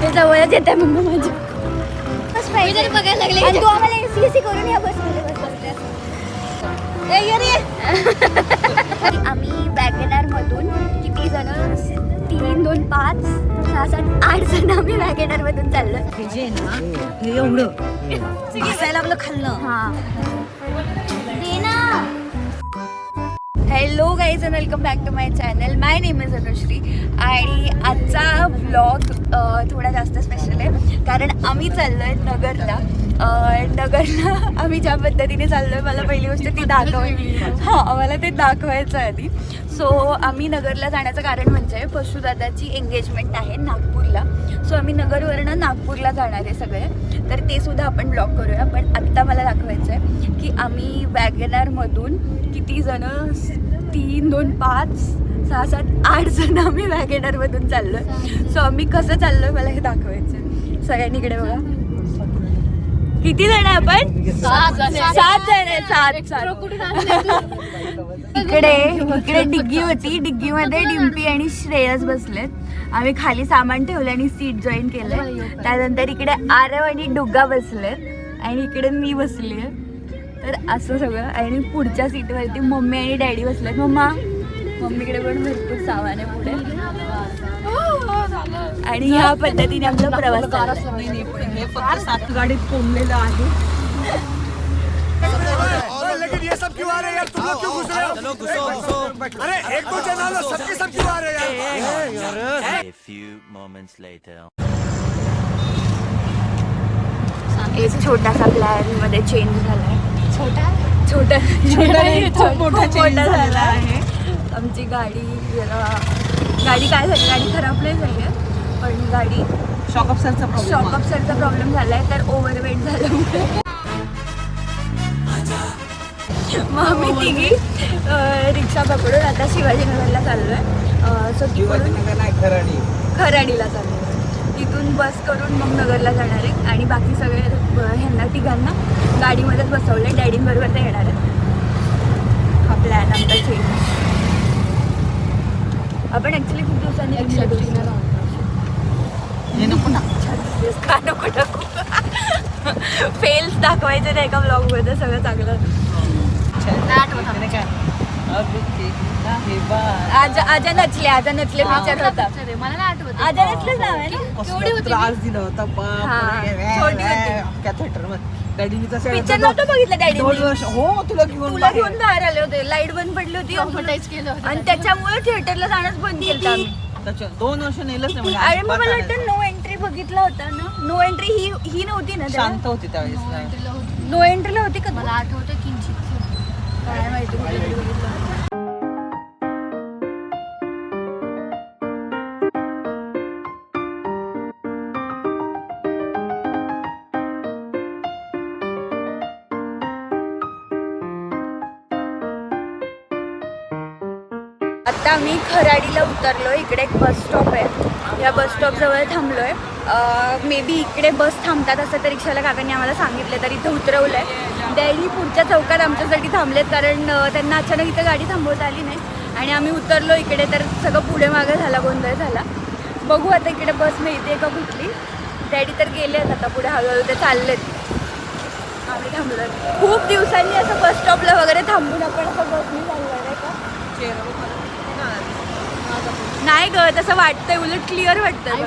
ते जवळच येते मग माझी बस बघायला लागले. आणि तू आम्हाला एसी एसी करून या बसमध्ये बसवते आम्ही वॅगनार मधून किती जण? तीन दोन पाच सहा सात आठ जण आम्ही वॅगनार मधून चाललोय हे आहे ना हे एवढं खाल्लं. हा दे ना hello guys and welcome back to my channel my name is Anushree आणि आजचा व्लॉग थोडा जास्त स्पेशल आहे. कारण आम्ही चाललो आहे नगरला नगरला आम्ही ज्या पद्धतीने चाललो आहे मला पहिली गोष्ट ती दाखवायची हां आम्हाला ते दाखवायचं आधी. सो आम्ही नगरला जाण्याचं कारण म्हणजे पशुदादाची एंगेजमेंट आहे नागपूरला. सो आम्ही नगरवरनं नागपूरला जाणार आहे सगळे. तर ते सुद्धा आपण ब्लॉक करूया. पण आत्ता मला दाखवायचं आहे की आम्ही वॅगनारमधून किती जणं तीन दोन पाच सहा सात आठ जण आम्ही वॅगेनरमधून चाललो आहे सो आम्ही कसं चाललो आहे मला हे दाखवायचं आहे सगळ्यांनी इकडे बघा. किती जण आहे आपण? सात जण आहे सात सात. इकडे इकडे डिग्गी होती. डिग्गीमध्ये डिम्पी आणि श्रेयस बसलेत आम्ही खाली सामान ठेवलं आणि सीट जॉईन केलं त्यानंतर इकडे आरव आणि डुग्गा बसलेत. आणि इकडे मी बसली आहे तर असं सगळं. आणि पुढच्या सीटवरती मम्मी आणि डॅडी बसलेत. मम्मा मम्मीकडे पण भरपूर सामान आहे पुढे. आणि ह्या पद्धतीने आपला प्रवास. हे फक्त सात गाडीत कोंबलेलं आहे. और लेकिन ये सब क्यों आ रहे यार तुम लोग क्यों घुस रहे हो चलो घुसो अरे एक दो जन लो सबके सब क्यों आ रहे यार A few moments later. एक छोटासा प्लॅनमध्ये चेंज झालाय. छोटा. छोटा. छोटा मोठा झाला आहे. आमची गाडी जरा गाडी काय झाली? गाडी खराब नाही झाली आहे पण गाडी शॉक अपसरचा शॉक अपसरचा प्रॉब्लेम झालाय तर ओव्हरवेट झाल्यामुळे. मग आम्ही तिघी रिक्षा पकडून आता शिवाजीनगरला चाललोय. सो तिकडून खराडीला चाललोय. तिथून बस करून मग नगरला जाणार आहे. आणि बाकी सगळे ह्यांना तिघांना गाडीमध्येच बसवले डॅडींबरोबर ते येणार आहेत. हा प्लॅन आमचा चेंज आपण ऍक्च्युली खूप दिवसांनी हे नको ना. का नको टाकू फेल्स दाखवायचे नाही एका ब्लॉगमध्ये. सगळं चांगलं. काय देखना हे बार. आजा आजा नचले आजा नचले पिक्चर होता. मला नाही आठवत आजा नचलेच नाव आहे ना? कसला त्रास दिला होता हा, होती. मध्ये डॅडीनी तसं पिक्चर नव्हतं बघितलं डॅडी दोन वर्ष हो तुला घेऊन तुला बाहेर. घेऊन बाहेर आले होते. लाइट बंद पडली होती. आणि त्याच्यामुळे थिएटरला जाणंच बंद केलं आम्ही. दोन वर्ष नेलंच नाही म्हणजे अरे मग मला. वाटतं नो एंट्री बघितला होता ना? नो एंट्री ही ही नव्हती ना शांत होती त्यावेळेस. नो एंट्रीला होती. का मला आठवतं किंचित. काय माहिती बघितलं आता आम्ही खराडीला उतरलो इकडे एक बस स्टॉप आहे. या बस स्टॉप जवळ थांबलोय. मे बी इकडे बस थांबतात असं तर रिक्षाला काकांनी आम्हाला सांगितलं तर इथं उतरवलं आहे डॅडी पुढच्या चौकात आमच्यासाठी थांबलेत कारण त्यांना अचानक इथं गाडी थांबवता आली नाही. आणि आम्ही उतरलो इकडे तर सगळं पुढे मागे झाला गोंधळ झाला. बघू आता इकडे बस मिळते का कुठली. डॅडी तर गेलेत आता पुढे हळूहळू ते चाललेत. आम्ही थांबलो खूप दिवसांनी असं बस स्टॉपला वगैरे थांबून आपण असं बसनी चाललो नाही का? नाही ग तसं वाटतंय उलट क्लिअर आहे.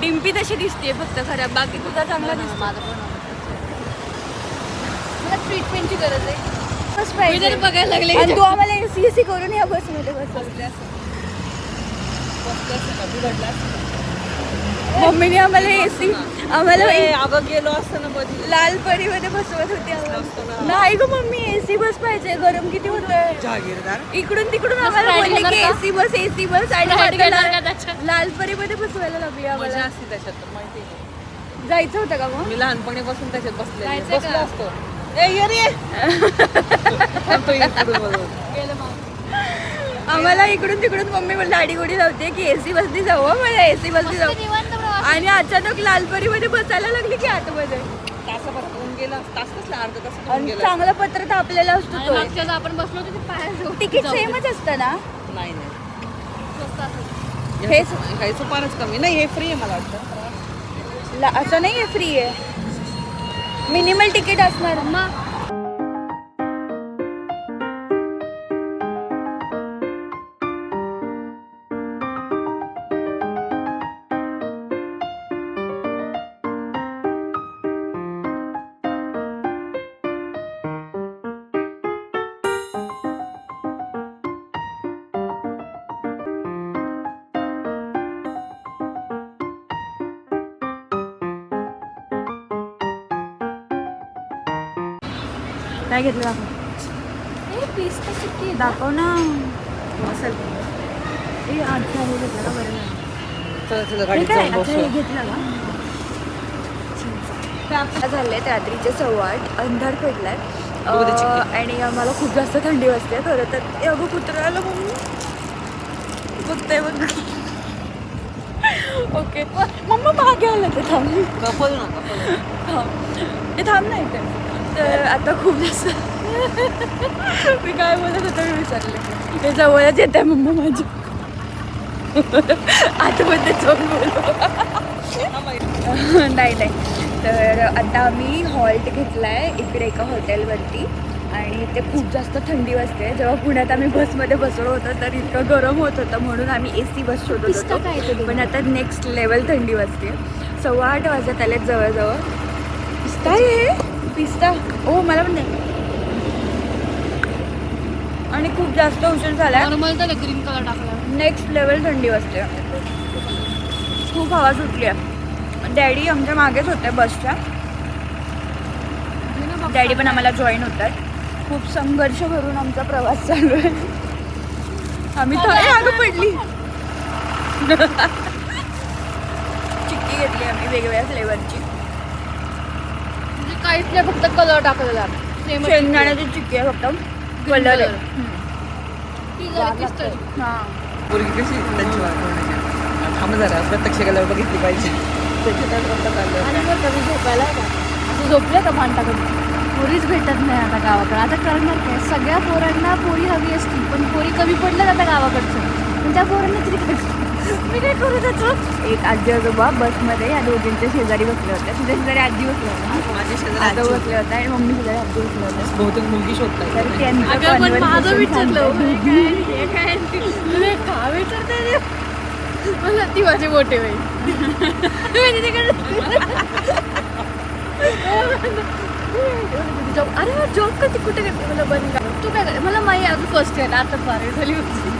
डिम्पी तशी दिसते फक्त खराब बाकी तुझा चांगला दिसतो माझा पण ट्रीटमेंटची गरज आहे. बस पाहिजे. बघायला लागले. आणि तू आम्हाला एसी एसी करून या बसमध्ये मम्मीने आम्हाला एसी आम्हाला अगं गेलो लाल परीमध्ये बसवत होती आम्हाला. नाही ग मम्मी एसी बस पाहिजे. गरम किती होतंय? जहागीरदार इकडून तिकडून आम्हाला बोलले की? AC bus AC bus. आणि लाल- परीमध्ये बसवायला लागली आम्हाला. त्याच्यात माहिती. जायचं होतं का मग? मी लहानपणीपासून त्याच्यात बसले बसलो? असतो. ए ये रे तो इकडून बोलवतो. आम्हाला इकडून तिकडून मम्मी मला दाढी गोडी लावते की एसी बसनी जाऊ हं, मला एसी बसनी जाऊ. आणि अचानक लालपरीमध्ये बसायला लागली की आतमध्ये. आणि गेला? चांगला पत्र तापलेला असतो आणि तो. मागच्या वेळेला आपण बसलो होतो ते पाहायला तिकीट. सेमच असतं ना? नाही नाही. स्वस्त असतं. हेच ह्याचं फारच कमी. नाही हे फ्री आहे मला वाटतं. ला- असं नाही आहे फ्री आहे. मिनिमल तिकीट असणार. मग काय घेतलं दाखव हे? दाखव ना. असेल. ए अच्छा हे घेतलं का बरं झालं. घेतलं का? रात्रीचे सव्वा आठ अंधार पडलाय. आणि आम्हाला खूप जास्त थंडी वाजते खरं तर. अगं कुत्र्याला मम्मी बघते बघ. ओके. मम्मा मागे आलं ते थांब. हे. थांब नाही ते तर आता खूप जास्त मी काय बोलत होतं मी विचारले. ते जवळच येत आहे मम्मा माझी आतमध्ये जाऊन बोलू. नाही नाही. तर आता आम्ही हॉल्ट घेतला आहे इकडे एका हॉटेलवरती. आणि ते खूप जास्त थंडी वाजते. जेव्हा पुण्यात आम्ही बसमध्ये बसलो होतो तर इतकं गरम होत होतं. म्हणून आम्ही ए सी बस शोधत होतो. काय पण आता नेक्स्ट लेवल थंडी वाजते. सव्वा आठ वाजत आलेत जवळजवळ. पिस्ता आहे पिस्ता. ओ मला पण नाही आणि खूप जास्त उशीर झाला नॉर्मल तर ग्रीन कलर टाकला. नेक्स्ट लेवल थंडी वाजते खूप हवा सुटली आहे डॅडी आमच्या मागेच होते बसच्या. डॅडी पण आम्हाला जॉईन होत आहेत खूप संघर्ष करून आमचा प्रवास चालू आहे. आम्ही अगं पडली. चिक्की घेतली आम्ही वेगवेगळ्या फ्लेवरची काहीच नाही फक्त कलर टाकलेला शेंगदाण्याची चिक्की आहे फक्त. कलर. हां. मुलगी कशी त्यांची थांब जरा. प्रत्यक्ष गेल्यावर बघितली पाहिजे. झोपायला का असं झोपलं का मान टाकून पोरीच भेटत नाही आता गावाकडे. आता करणार काय? सगळ्या पोरांना पोरी हवी असती पण पोरी कमी पडल्यात आता गावाकडचं. पण त्या पोरांना तरी मी काय करू त्याचं? एक आजी आजोबा बसमध्ये या दोघींच्या शेजारी बसले होते तुझ्या शेजारी आजी बसले होते माझ्या शेजारी आजो आजी. बसले होते आणि मम्मी शेजारी आजी बसले होते बहुतेक मुलगी तर त्यांचं अगं पण माझं विचारलं. हे काय हे काय तुला का विचारते मला ती माझी मोठी बाई मी तिकडे अरे जॉब कधी कुठे करते? मला बंद कर तू काय करते मला माही अजून फर्स्ट इयर आता बारावी झाली होती.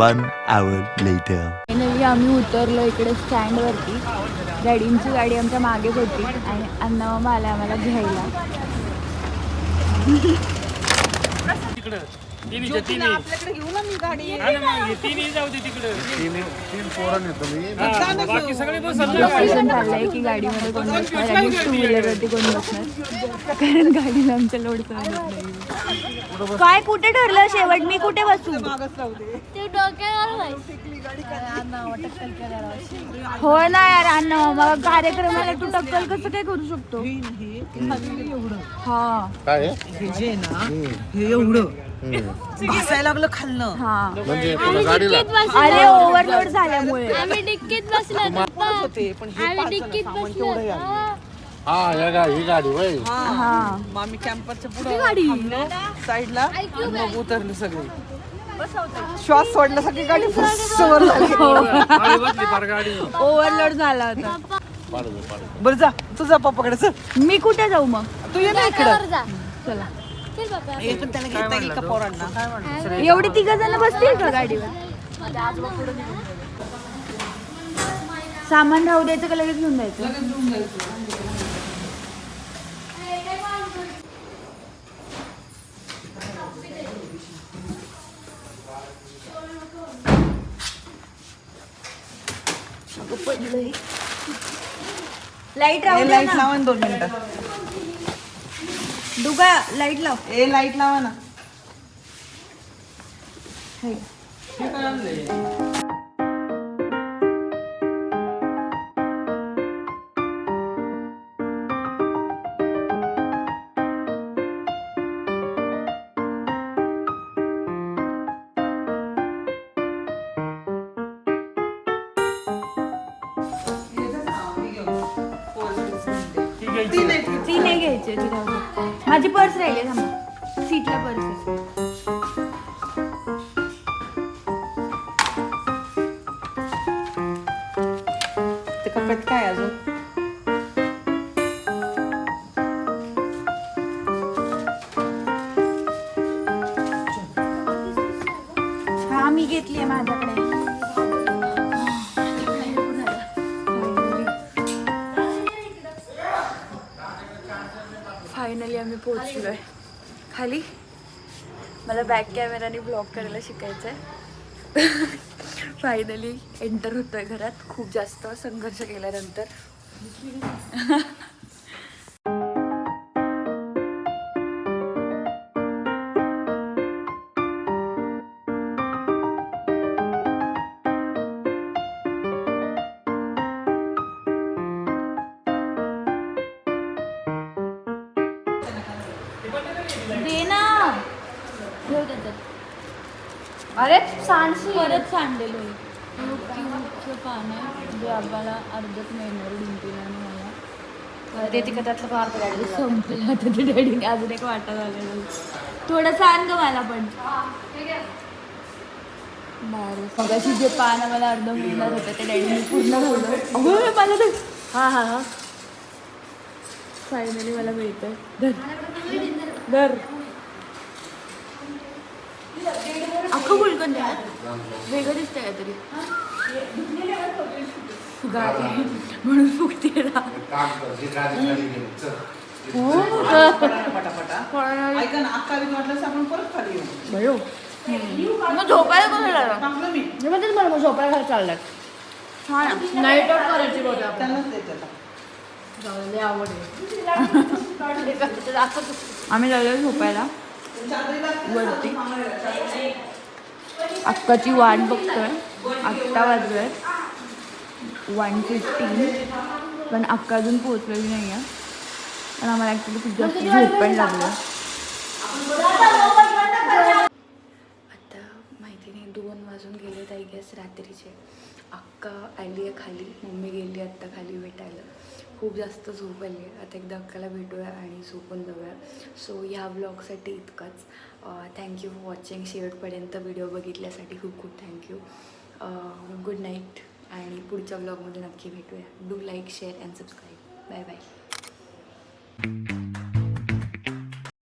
One hour later. फायनली आम्ही उतरलो इकडे स्टँडवरती. डॅडींची गाडी आमच्या मागेच होती आणि अण्णा मामा आला आम्हाला घ्यायला. ज्योतीला आपल्याकडे घेऊ ना मी गाडी. डिस्कशन चाललंय की गाडीमध्ये कोण बसणार? आणि टू व्हीलरवरती कोण बसणार कारण गाडीला आमच्या लोड काय कुठे ठरलं शेवट? मी कुठे बसू? ते डोक्यावर हो ना यार अण्णा मामा कार्यक्रमाला तू टक्कल कसं काय करू शकतो? हा हे. जे ना हे एवढं. लागलं खाल्लं हा. म्हणजे तुला गाडीला? अरे ओव्हरलोड झाल्यामुळे. आम्ही डिक्कीत बसलो. होते पण हे सामान केवढं आहे. हा या गा ही गाडी वय हा. मग आम्ही कॅम्परच्या पुढे थांबलो साईडला. मग उतरले सगळे. श्वास सोडल्यासाठी गाडी फुस्स वर झाली ओव्हरलोड झाला होता. बरं जा तुझा पप्पाकडे चल. मी कुठे जाऊ मग? तू ये ना इकडं. जा. चला. हे एवढी तिघ जण बसतील का गाडीवर? सामान राहू द्यायचं का लगेच घेऊन जायचं. लाइट राहू लाइट ना. लावा ना दोन मिनिटं. दुगा लाइट लाव. ए लाइट लावा ना. ती नाही ती नाही घ्यायची. ती राहू दे. माझी पर्स राहिली थांबा. सीटला पर्स आहे. ते कपड्यात काय अजून? हा मी घेतली आहे माझ्याकडे. फायनली आम्ही पोहोचलोय. खाली? मला बॅक कॅमेराने ब्लॉग करायला शिकायचं आहे फायनली एंटर होतोय घरात. खूप जास्त संघर्ष केल्यानंतर. अरे सांडशी परत सांडलेलो पान आहे. म्हणजे आम्हाला अर्धच मिळणार डिंपीला आणि मला. ते तिकडे त्यातलं फार अरे संपलं आता ते डॅडीने अजून एक वाटा झालेलं थोडंसं आण ग मला पण. बरं जे पान मला अर्ध मिळणार होतं ते डॅडीने पूर्ण अगं मला हा हा हा. फायनली मला मिळतंय. धर. धर. अख्खं गुलकंद आहे. वेगळं दिसतंय काहीतरी. म्हणून फुगते ना पटापटा ऐका ना अक्का वाटलं आपण परत खाली येऊ. मग झोपायला म्हणतेच मला मग झोपायला घाल चाललाय. छान. आहे. नाईट आउट करायची बघा आवड आम्ही लागलो झोपायला. वरती. अक्काची वाट बघतोय. आत्ता वाजलोय. वन फिफ्टीन पण अक्का अजून पोहोचलेली नाही आहे पण आम्हाला ॲक्च्युली खूप जास्त झोप पण लागलं आता माहिती नाही दोन वाजून गेले आय गॅस रात्रीचे. अक्का आली आहे खाली मम्मी गेली आत्ता खाली भेटायला. खूप जास्त झोप आली आहे. आता एकदा अक्काला भेटूया आणि झोपून जाऊया सो ह्या ब्लॉगसाठी इतकंच. थँक्यू फॉर वॉचिंग शेवटपर्यंत व्हिडिओ बघितल्यासाठी खूप खूप थँक्यू गुड नाईट आणि पुढच्या ब्लॉगमध्ये नक्की भेटूया. Do like share and subscribe bye bye